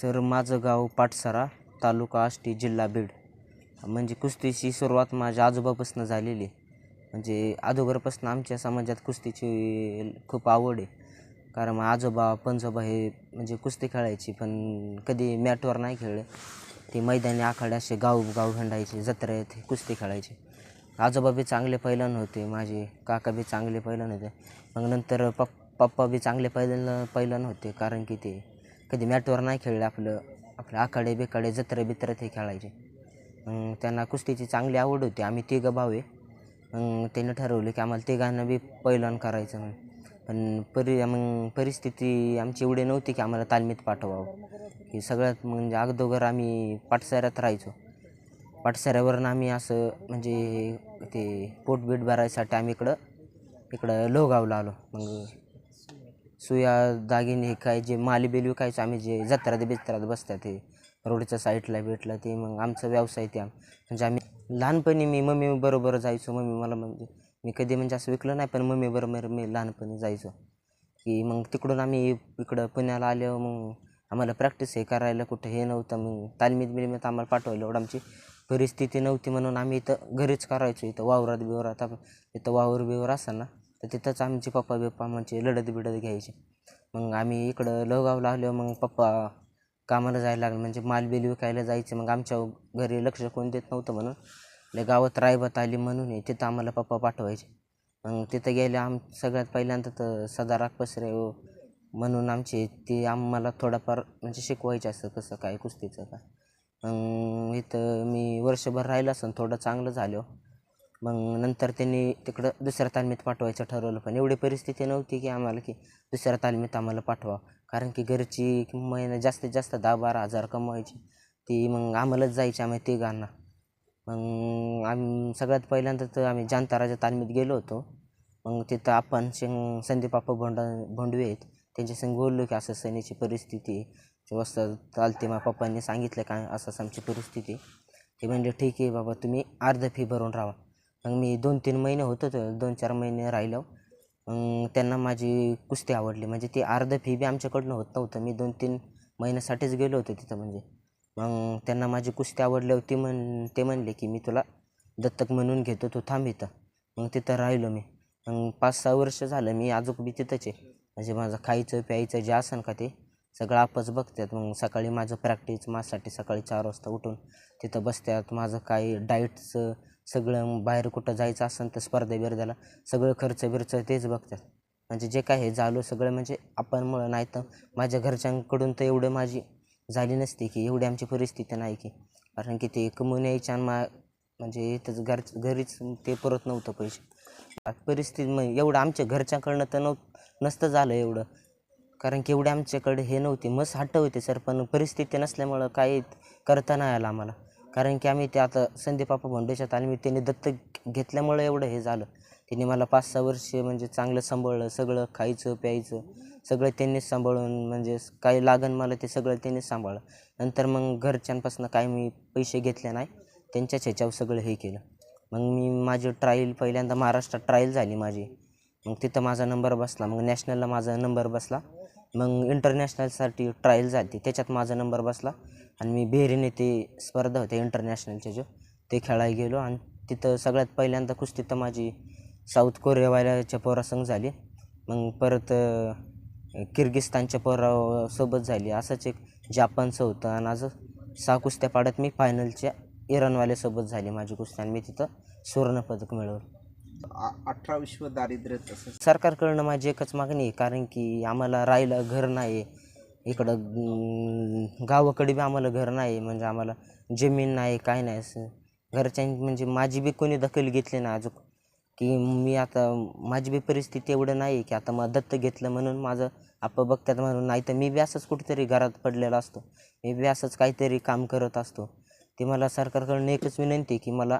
Sir माझं गाव पाटसरा तालुका आष्टी जिल्हा बीड. म्हणजे कुस्तीची सुरुवात माझ्या आजोबापासून झालेली. आहे म्हणजे अगोदरपासून आमच्या समाजात कुस्तीची खूप आवड आहे. कारण आजोबा पंजोबा हे म्हणजे कुस्ती खेळायची पण कधी मॅटवर नाही खेळले. ते मैदानी आखाडे असे गाव गाव हिंडायचे जत्रेत कुस्ती खेळायचे. आजोबा बी चांगले पैलवान होते माझे काका बी चांगले पैलवान होते. मग नंतर पप्पा बी चांगले पैलवान पैलवान होते कारण की ते कधी मॅटवर नाही खेळलं आपलं. आपलं आखाडे बिखाडे जत्र बित्र ते खेळायचे. मग त्यांना कुस्तीची चांगली आवड होती. आम्ही तिघं भाऊ आहे. मग त्यानं ठरवलं की आम्हाला तिघांना बी पैलवान करायचं म्हणून. पण परि मग परिस्थिती आमची एवढी नव्हती की आम्हाला तालमीत पाठवावं. की सगळ्यात म्हणजे अगदोगर आम्ही पाटसाऱ्यात राहायचो. पाठसाऱ्यावरून आम्ही असं म्हणजे ते पोटबीट भरायसाठी आम्ही इकडं इकडं लोगावला आलो. मग सुया दागिने काय जे माली बिल विकायचं आम्ही जे जत्रात बित्रात बसतात ते रोडच्या साईडला भेटला ते मग आमचा व्यवसाय ते म्हणजे आम्ही लहानपणी मी मम्मी बरोबर जायचो मम्मी मला म्हणजे मी कधी म्हणजे असं विकलं नाही पण मम्मी बरोबर मी लहानपणी जायचो. की मग तिकडून आम्ही इकडं पुण्याला आल्यावर मग आम्हाला प्रॅक्टिस हे करायला कुठं हे नव्हतं मग तालमीत बिलमीत आम्हाला पाठवलं एवढं आमची परिस्थिती नव्हती म्हणून आम्ही इथं घरीच करायचो इथं वावरात बिवरात आपण इथं वावर बिवर असेल ना तर तिथंच आमचे पप्पा बिप्पा म्हणजे लढत बिडत घ्यायचे. मग आम्ही इकडं लवगावला आलो मग पप्पा कामाला जायला लागलं. म्हणजे मालबिल विकायला जायचं. मग आमच्या घरी लक्ष कोण देत नव्हतं म्हणून लय गावात रायबत आली म्हणून आहे तिथं आम्हाला पप्पा पाठवायचे. मग तिथं गेले आम सगळ्यात पहिल्यांदा तर सदा राग पसरे हो म्हणून आमचे ते आम्हाला थोडंफार म्हणजे शिकवायचे असतं कसं काय कुस्तीचं काय. मग इथं मी वर्षभर राहिलं असं थोडं चांगलं झालं. मग नंतर त्यांनी तिकडं दुसऱ्या तालमीत पाठवायचं ठरवलं. पण एवढी परिस्थिती नव्हती की आम्हाला की दुसऱ्या तालमीत आम्हाला पाठवा कारण की घरची महिना जास्तीत जास्त दहा बारा हजार कमवायची. ती मग आम्हालाच जायची आम्ही तिघांना. मग आम्ही सगळ्यात पहिल्यांदा तर आम्ही जांताराच्या तालमीत गेलो होतो. मग तिथं आपण शिंग संदीप भोंडा भोंडवे आहेत. त्यांच्यासंग बोललो की असं सणीची परिस्थिती व्यवस्था चालते मग पप्पांनी सांगितलं काय असं आमची परिस्थिती ते म्हणजे ठीक आहे बाबा तुम्ही अर्ध फी भरून राहा. मग मी दोन तीन महिने होतो तर दोन चार महिने राहिलो. मग त्यांना माझी कुस्ती आवडली. म्हणजे ती अर्ध फी बी आमच्याकडनं होत नव्हतं. मी दोन तीन महिन्यासाठीच गेलो होतो तिथं म्हणजे. मग त्यांना माझी कुस्ती आवडली होती म्हण ते म्हणले की मी तुला दत्तक म्हणून घेतो तू थांब इथं. मग तिथं राहिलो मी. मग पाच सहा वर्ष झालं मी अजून बी तिथंच आहे. म्हणजे माझं खायचं प्यायचं जे असन का ते सगळं आपच बघतात मग सकाळी माझं प्रॅक्टिस माझ्यासाठी सकाळी चार वाजता उठून तिथं बसतात माझं काही डाईटचं सगळं बाहेर कुठं जायचं असेल तर स्पर्धा बिर्धाला सगळं खर्च बिर्च तेच बघतात. म्हणजे जे काय हे झालो सगळं म्हणजे आपणमुळं नाही तर माझ्या घरच्यांकडून तर एवढं माझी झाली नसती की एवढी आमची परिस्थिती नाही की. कारण की ते कमवून यायच्या आणि मा म्हणजे इथंच घर घरीच ते परत नव्हतं पैसे. परिस्थिती मग एवढं आमच्या घरच्याकडनं तर नव्ह नसतं झालं एवढं. कारण की एवढे आमच्याकडे हे नव्हते. मस्त हट्ट होते सर पण परिस्थिती नसल्यामुळं काही करता नाही आलं आम्हाला. कारण की आम्ही ते आता संदीप बापा भोंडेच्या तालमीत त्यांनी दत्तक घेतल्यामुळं एवढं हे झालं. त्यांनी मला पाच सहा वर्षे म्हणजे चांगलं सांभाळलं सगळं खायचं प्यायचं सगळं त्यांनीच सांभाळून म्हणजे काही लागन मला ते सगळं त्यांनीच सांभाळलं. नंतर मग घरच्यांपासून काय मी पैसे घेतले नाही त्यांच्याच ह्याच्यावर सगळं हे केलं. मग मी माझी ट्रायल पहिल्यांदा महाराष्ट्रात ट्रायल झाली माझी. मग तिथं माझा नंबर बसला मग नॅशनलला माझा नंबर बसला. मग इंटरनॅशनलसाठी ट्रायल झाली त्याच्यात माझा नंबर बसला. आणि मी बेरीने ते स्पर्धा होते इंटरनॅशनलचे जो ते खेळायला गेलो आणि तिथं सगळ्यात पहिल्यांदा कुस्ती तर माझी साऊथ कोरियावाल्याच्या पोरासंग झाली. मग परत किर्गिस्तानच्या पोरासोबत झाली. असंच एक जापानचं होतं आणि आज सहा कुस्त्या पाडत मी फायनलच्या इराणवाल्यासोबत झाली माझी कुस्ती आणि मी तिथं सुवर्णपदक मिळवलं. अठरा विश्व दारिद्र्य तसं सरकारकडनं माझी एकच मागणी आहे कारण की आम्हाला राहायला घर नाही आहे इकडं गावाकडे बी आम्हाला घर नाही आहे म्हणजे आम्हाला जमीन नाही काय नाही असं. घरच्यां म्हणजे माझी बी कोणी दखल घेतली ना अजून. की मी आता माझी बी परिस्थिती एवढं नाही आहे की आता मग दत्त घेतलं म्हणून माझं आप बघतात म्हणून. नाही तर मी बी असंच कुठेतरी घरात पडलेला असतो. मी बी असंच काहीतरी काम करत असतो. ते मला सरकारकडून एकच विनंती की मला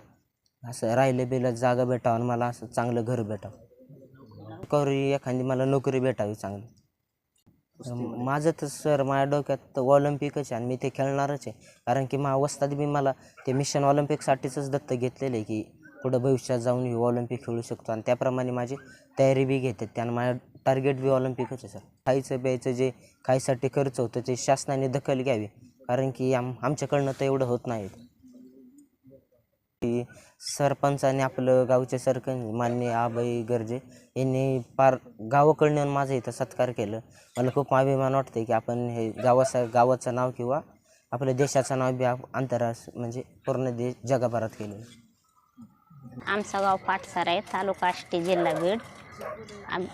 असं राहिलं बिलं जागा भेटावं आणि मला असं चांगलं घर भेटावं. नोकरी एखादी मला नोकरी भेटावी चांगली. माझं तर सर माझ्या डोक्यात तर ऑलिम्पिकच आहे आणि मी ते खेळणारच आहे. कारण की मा वस्ताद बी मला ते मिशन ऑलिम्पिकसाठीच दत्त घेतलेलं आहे की पुढं भविष्यात जाऊन ही ऑलिम्पिक खेळू शकतो. आणि त्याप्रमाणे माझी तयारी बी घेतात त्यानं माझ्या टार्गेट बी ऑलिम्पिकच आहे सर. खायचं प्यायचं जे खायसाठी खर्च होतं ते शासनाने दखल घ्यावी. कारण की आम आमच्याकडनं तर एवढं होत नाही. की सरपंचाने आपलं गावचे सरपंच मान्य आबाई गरजे यांनी पार गावाकडनं येऊन माझं इथं सत्कार केलं. मला खूप अभिमान वाटते की आपण हे गावाचा गावाचं नाव किंवा आपल्या देशाचं नाव बी आंतरराष्ट्र म्हणजे पूर्ण देश जगभरात केलं आमचं गाव पाठसार आहे तालुका आष्टी जिल्हा बीड.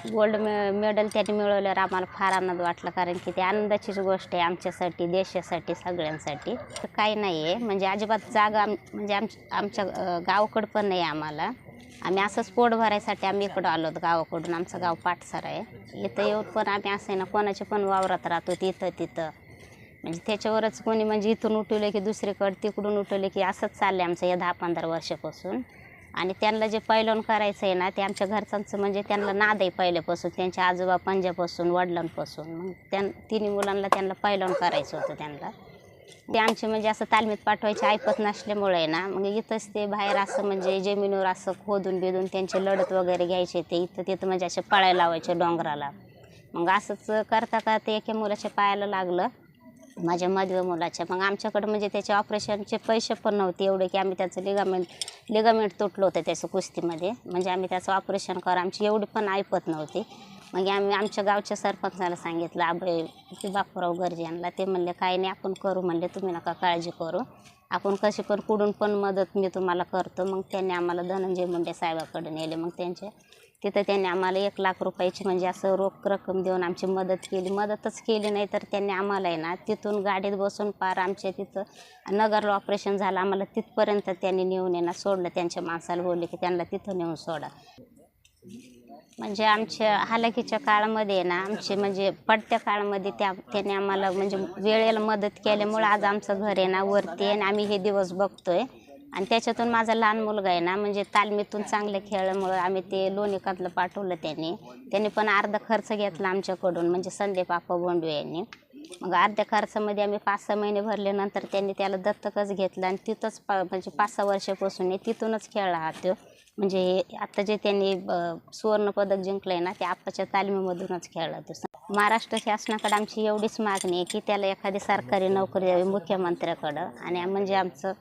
गोल्ड मे मेडल त्यांनी मिळवल्यावर आम्हाला फार आनंद वाटला कारण की ते आनंदाचीच गोष्ट आहे आमच्यासाठी देशासाठी सगळ्यांसाठी. तर काही नाही आहे. म्हणजे अजिबात जागा आम म्हणजे आम आमच्या गावाकडं पण नाही आम्हाला. आम्ही असंच पोट भरायसाठी आम्ही इकडं आलो गावाकडून. आमचं गाव पाठसार आहे. इथं येऊन पण आम्ही असं आहे ना कोणाच्या पण वावरात राहतो तिथं तिथं. म्हणजे त्याच्यावरच कोणी म्हणजे इथून उठवलं की दुसरीकडे तिकडून उठवलं की असंच चाललं आहे आमचं या दहा पंधरा वर्षापासून. आणि त्यांना जे पैलवान करायचं आहे ना ते आमच्या घरच्यांचं म्हणजे त्यांना नाद आहे पहिल्यापासून. त्यांच्या आजोबा पंजापासून वडिलांपासून. मग त्यां तिन्ही मुलांना त्यांना पैलवान करायचं होतं त्यांना. ते आमचे म्हणजे असं तालमीत पाठवायचे ऐकत नसल्यामुळे आहे ना मग इथंच ते बाहेर असं म्हणजे जमिनीवर असं खोदून बिदून त्यांचे लढत वगैरे घ्यायचे ते. इथं तिथं म्हणजे असे पळायला लावायचे डोंगराला. मग असंच करता करता एका मुलाच्या पायाला लागलं. माझ्या मधव्या मुलाच्या. मग आमच्याकडं म्हणजे त्याचे ऑपरेशनचे पैसे पण नव्हते एवढे की आम्ही त्याचं लिगामेंट लिगामेंट तुटलं होतं त्याचं कुस्तीमध्ये. म्हणजे आम्ही त्याचं ऑपरेशन कर आमची एवढी पण ऐपत नव्हती. मग आम्ही आमच्या गावच्या सरपंचाला सांगितलं अभय की बापूराव गरजे यांना ते म्हणले काही नाही आपण करू म्हणले तुम्ही नका काळजी करू. आपण कशी पण कुठून पण मदत मी तुम्हाला करतो. मग त्यांनी आम्हाला धनंजय मुंडे साहेबाकडे नेले. मग त्यांचे तिथं त्यांनी आम्हाला एक लाख रुपयाची म्हणजे असं रोख रक्कम देऊन आमची मदत केली. मदतच केली नाही तर त्यांनी आम्हाला आहे ना तिथून गाडीत बसून पार आमच्या तिथं नगरला ऑपरेशन झालं. आम्हाला तिथपर्यंत त्यांनी नेऊन येणार सोडलं. त्यांच्या माणसाला बोलले की त्यांना तिथं नेऊन सोडा. म्हणजे आमच्या हालाकीच्या काळामध्ये आहे ना आमचे म्हणजे पडत्या काळामध्ये त्या त्याने आम्हाला म्हणजे वेळेला मदत केल्यामुळं आज आमचं घर आहे ना वरती आहे आणि आम्ही हे दिवस बघतोय. आणि त्याच्यातून माझा लहान मुलगा आहे ना म्हणजे तालमीतून चांगले खेळल्यामुळं आम्ही ते लोणीकातलं पाठवलं त्याने. त्याने पण अर्धा खर्च घेतला आमच्याकडून म्हणजे संदीप आप्पा बोंडवे यांनी. मग अर्ध्या खर्चामध्ये आम्ही पाच सहा महिने भरल्यानंतर त्यांनी त्याला दत्तकच घेतलं आणि तिथंच पा म्हणजे पाच सहा वर्षापासून आहे तिथूनच खेळला हा तो. म्हणजे हे आता जे त्यांनी सुवर्णपदक जिंकलं आहे ना ते आत्ताच्या तालमीमधूनच खेळलं तो महाराष्ट्र शासनाकडे आमची एवढीच मागणी आहे की त्याला एखादी सरकारी नोकरी द्यावी मुख्यमंत्र्याकडं. आणि म्हणजे आमचं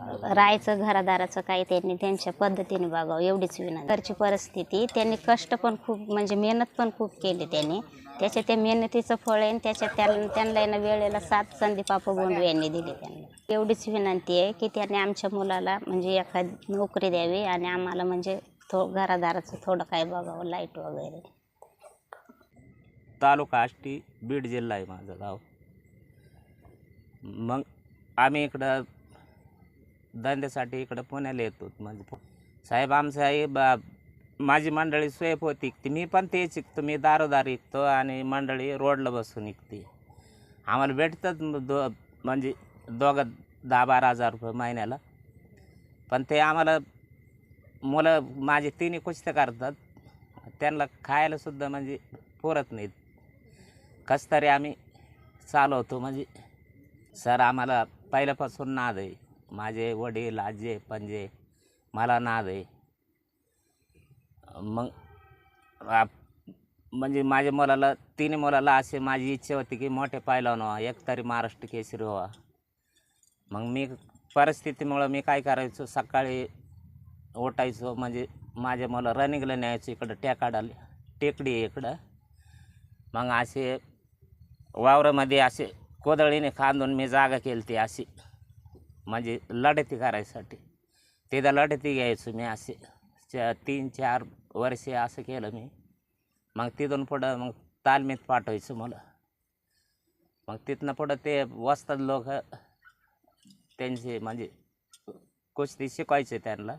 राहायचं घरादाराचं काही त्यांनी त्यांच्या पद्धतीने बघावं एवढीच विनंती. घरची परिस्थिती त्यांनी कष्ट पण खूप म्हणजे मेहनत पण खूप केली त्यांनी. त्याच्या त्या मेहनतीचं फळ आहे आणि त्यांना त्याला त्यांना वेळेला सात संधी पापा बोंडवे यांनी दिले त्यांना. एवढीच विनंती आहे की त्यांनी आमच्या मुलाला म्हणजे एखादी नोकरी द्यावी आणि आम्हाला म्हणजे थो घरादाराचं थोडं काय बघावं लाइट वगैरे. तालुका आष्टी बीड जिल्हा आहे माझं गाव. मग आम्ही इकडं धंद्यासाठी इकडं पुण्याला येतो म्हणजे साहेब आमचं आहे बा माझी मंडळी स्वयंप होती ती मी पण तेच इकतो मी दारोदार इकतो आणि मंडळी रोडला बसून इकते. आम्हाला भेटतात म- दो म्हणजे दोघं दहा बारा हजार रुपये महिन्याला. पण ते आम्हाला मुलं माझे तिन्ही कुस्त्या करतात. त्यांना खायला सुद्धा म्हणजे पुरत नाहीत. कस तरी आम्ही चालवतो म्हणजे सर आम्हाला पहिल्यापासून नाद आहे. माझे वडील आजे पंजे मला नाद आहे. मग आप- म्हणजे माझ्या मुलाला तिन्ही मुलाला असे माझी इच्छा होती की मोठे पाहिलं व्हा एक तरी महाराष्ट्र केसरी व्हा. मग मी परिस्थितीमुळं मी काय करायचो सकाळी उठायचो. म्हणजे माझ्या मुलं रनिंगला न्यायचो इकडं टेकाडाला टेकडी आहे इकडं. मग असे वावरामध्ये असे कोदळीने खांदून मी जागा केली ती अशी. म्हणजे लढती करायसाठी. तिथं लढती घ्यायचो मी असे. च तीन चार वर्षे असं केलं मी. मग तिथून पुढं मग तालमीत पाठवायचं मला. मग तिथनं पुढं ते वस्तात लोक त्यांचे म्हणजे कुस्ती शिकवायचे त्यांना.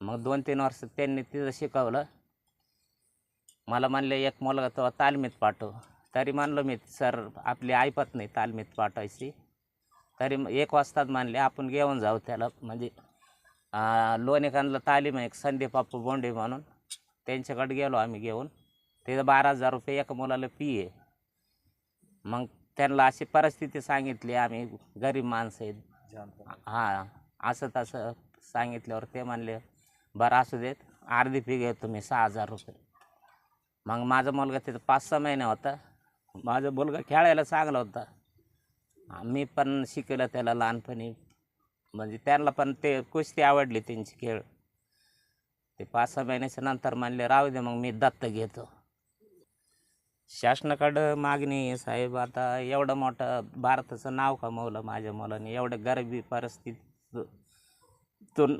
मग दोन तीन वर्ष त्यांनी तिथं शिकवलं. मला म्हणले एक मुलगा तो तालमीत पाठव. तरी म्हणलो मी सर आपली ऐपत नाही तालमीत पाठवायची. तरी मग एक वाजतात मानले आपण घेऊन जाऊ त्याला. म्हणजे लोणिकांना तालीम आहे एक संदीप बाप्पू बोंडे म्हणून. त्यांच्याकडे गेलो आम्ही घेऊन. तिथं बारा हजार रुपये एका मुलाला फी आहे. मग त्यांना अशी परिस्थिती सांगितली आम्ही गरीब माणसं आहेत. हां असं तसं सांगितल्यावर ते म्हणले बरं असू देत अर्धी फी घेतो तुम्ही सहा हजार रुपये. मग माझा मुलगा तिथं पाच सहा महिने होता. माझा मुलगा खेळायला चांगला होता. मी पण शिकवलं त्याला लहानपणी. म्हणजे त्यांना पण ते कुस्ती आवडली त्यांची खेळ. ते पाच सहा महिन्याच्या नंतर म्हणले राहू दे मग मी दत्त घेतो. शासनाकडं मागणी साहेब आता एवढं मोठं भारताचं नाव कमवलं माझ्या मुलाने. एवढं गरिबी परिस्थितीतून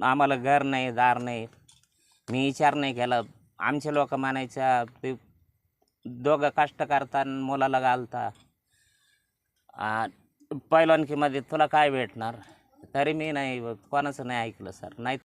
आम्हाला घर नाही दार नाही. मी विचार नाही केला. आमचे लोक मानायच्या ते दोघं कष्ट करता मुलाला घालता. पैलवानकीमध्ये तुला काय भेटणार? तरी मी नाही कोणाचं नाही ऐकलं सर. नाही